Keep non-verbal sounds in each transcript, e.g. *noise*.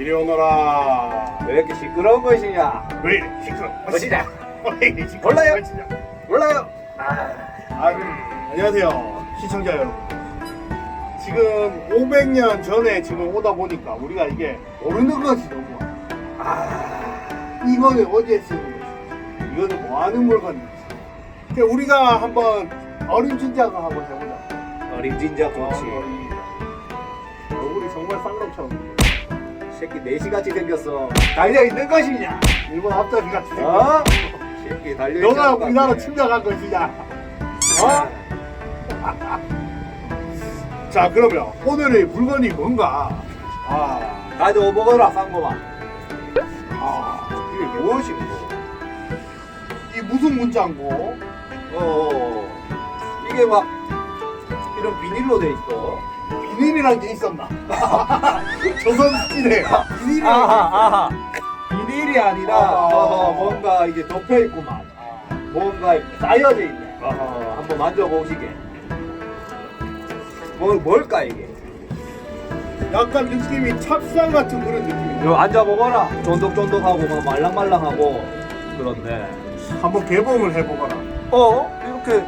이리 오너라. 왜 이렇게 시끄러운 것이냐? 왜 이렇게 시끄러워? 것이냐? *laughs* 왜 이렇게 시끄러워? 몰라요? 것이냐? 몰라요. 아, 안녕하세요. 시청자 여러분. 지금 500년 전에 지금 오다 보니까 우리가 이게 모르는 것이 너무 많아. 아, 이거는 어디에 쓰는 것이 이거는 뭐 하는 물건인지. 그러니까 우리가 한번 어림짐작을 한번 해보자. 어린 진짜 좋지. 어, 얼굴이 정말 쌍놈처럼. 새끼 내시같이 생겼어. 달려 있는 것이냐? 일본 앞자리 같이 생겼어. 어? 새끼 달려 있는 너가 우리나라 침략한 것이냐? 어? *laughs* 자 그러면 오늘의 물건이 뭔가? 아, 가져 먹어라 쌍놈아. 아 이게 무엇이고? 이 무슨 문자인고? 어. 이게 막 이런 비닐로 돼 있어. 비닐이란 게 있었나? *laughs* 조선시대 비닐이란 아하 아하. 비닐이 아니라 아하. 어, 뭔가 이게 덮여 있구만. 뭔가 쌓여져 있네. 어, 한번 만져보시게. 뭘 뭘까 이게? 게 약간 느낌이 찹쌀 같은 그런 느낌이네. 요 앉아 먹어라. 쫀득쫀득하고 막 말랑말랑하고 그런데. 한번 개봉을 해보거라. 어 이렇게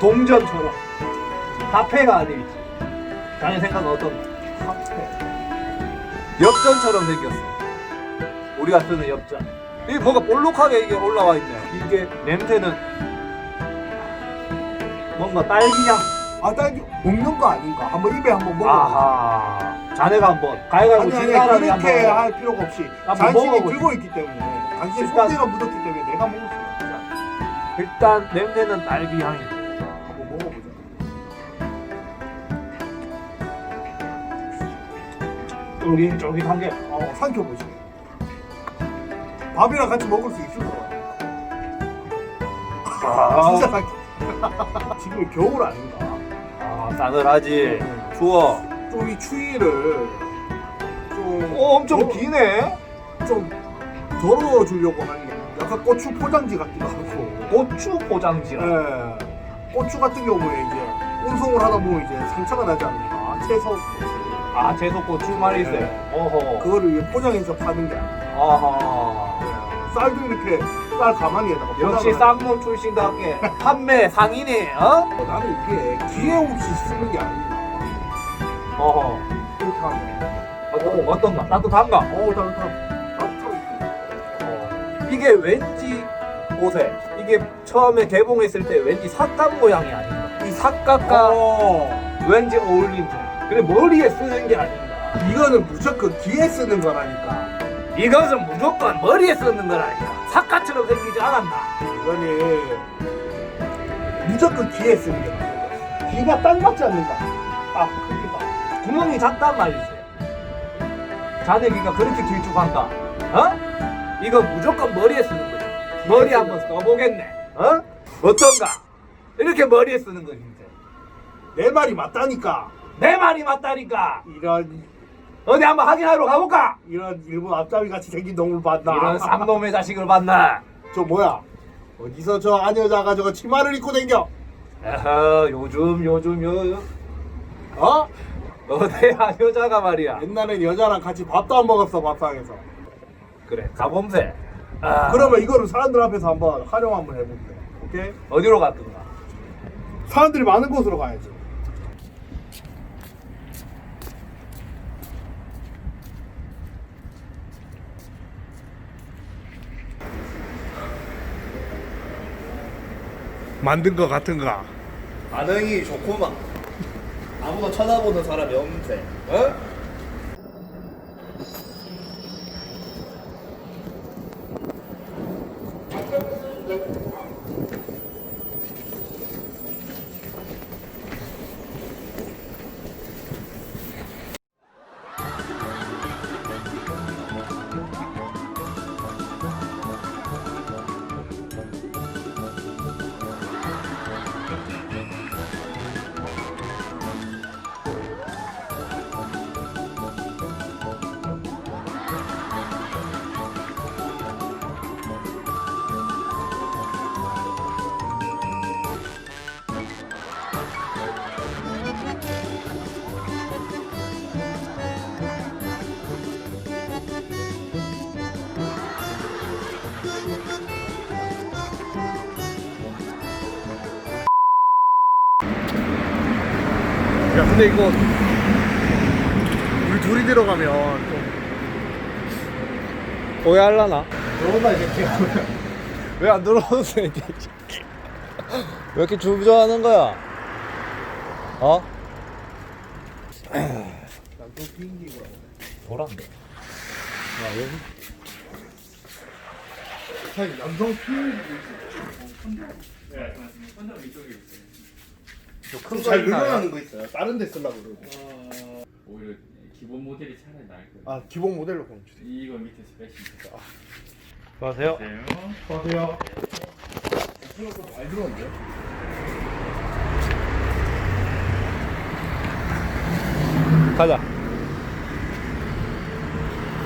동전처럼 화폐가 아니지. 자네 생각은 어떤? 엽전처럼 생겼어. 우리가 쓰는 엽전. 이게 뭔가 볼록하게 이게 올라와 있네. 이게 냄새는 뭔가 딸기향. 아 딸기 먹는 거 아닌가? 한번 입에 한번. 아하. 자네가 한번 가위가위보 아니 진 아니 사람이 그렇게 한번. 할 필요가 없이 한번 당신이 먹어보자. 들고 있기 때문에 당신 일단- 손대가 묻었기 때문에 내가 먹을 수 없잖아. 일단 냄새는 딸기향이. 한 쫄깃쫄깃한 게. 어, 삼켜보시. 밥이랑 같이 먹을 수 있을 것 같아. 아, *laughs* 진짜 삼켜. *laughs* 지금 겨울 아닌가? 아 싸늘하지. 추워. 좀 이 추위를 좀, 어, 엄청 어, 기네. 좀 덜어주려고 하는 게 약간 고추 포장지 같기도 하고. 고추 포장지라. 예. 고추 같은 경우에 이제 운송을 하다 보면 이제 상처가 나지 않습니까? 채소 아, 채소 고추 말이 있어요. 네. 어허. 그거를 이제 포장해서 파는 게 아하. 쌀도 이렇게 쌀 가마니에다가 역시 포장을 쌍놈 출신답게 판매 상인이, 어? 어, 나는 이게 기회 없이 쓰는 게 아닌가 어허. 이렇게 하면 어, 어떤가? 따뜻한가? 어우 따뜻한 따뜻하고 어. 이게 왠지 옷에 이게 처음에 개봉했을 때 왠지 삭각 모양이 아닌가? 이 삭각과 어. 왠지 어울린다. 그래 머리에 쓰는 게 아닌가? 이거는 무조건 기에 쓰는 거라니까 이것은 무조건 머리에 쓰는 거라니까. 삭가처럼 생기지 않았나? 이거는 무조건 기에 쓰는 게 맞는 거야 기가 딱 맞지 않는다 딱 크기가 구멍이 작단 말이지. 자네 귀가 그렇게 길쭉한가? 어? 이거 무조건 머리에 쓰는 거지. 머리 한번 써보겠네. 어? 어떤가? 이렇게 머리에 쓰는 거지. 이제. 내 말이 맞다니까 내 말이 맞다니까. 이런 어디 한번 확인하러 가볼까? 이런 일본 앞잡이 같이 생긴 놈을 봤나 이런 쌍놈의 자식을 봤나? 저 뭐야 어디서 저 아녀자가 저거 치마를 입고 댕겨 에허, 요즘 요즘 요 어? 어디야 여자가 말이야. 옛날엔 여자랑 같이 밥도 안 먹었어 밥상에서 그래 가봄새. 아, 그러면 이거를 사람들 앞에서 한번 활용 한번 해볼게 오케이? 어디로 갔던가? 사람들이 많은 곳으로 가야지 만든 거 같은가? 반응이 좋구만. 아무도 쳐다보는 사람이 없는데. 어? 야 근데 이거 우리 둘이 들어가면 좀 오해할라나? 들어온다 이제 왜안 들어오는 새끼 왜 이렇게 주저하는 거야? 어? 난또 비행기가 보란데 아 여기? 사실 남성 비행기도 네, 선정 이쪽에 있어요. 좀잘 늘어나는 거 있어요 다른 데 쓰려고 그러고 오히려 기본 모델이 차라리 나을 거예요. 아 기본 모델로 그럼 주세요 이거 밑에서 빼시니까. 안녕하세요 네. 안녕하세요 생각보다 많이 들어왔는데요? 가자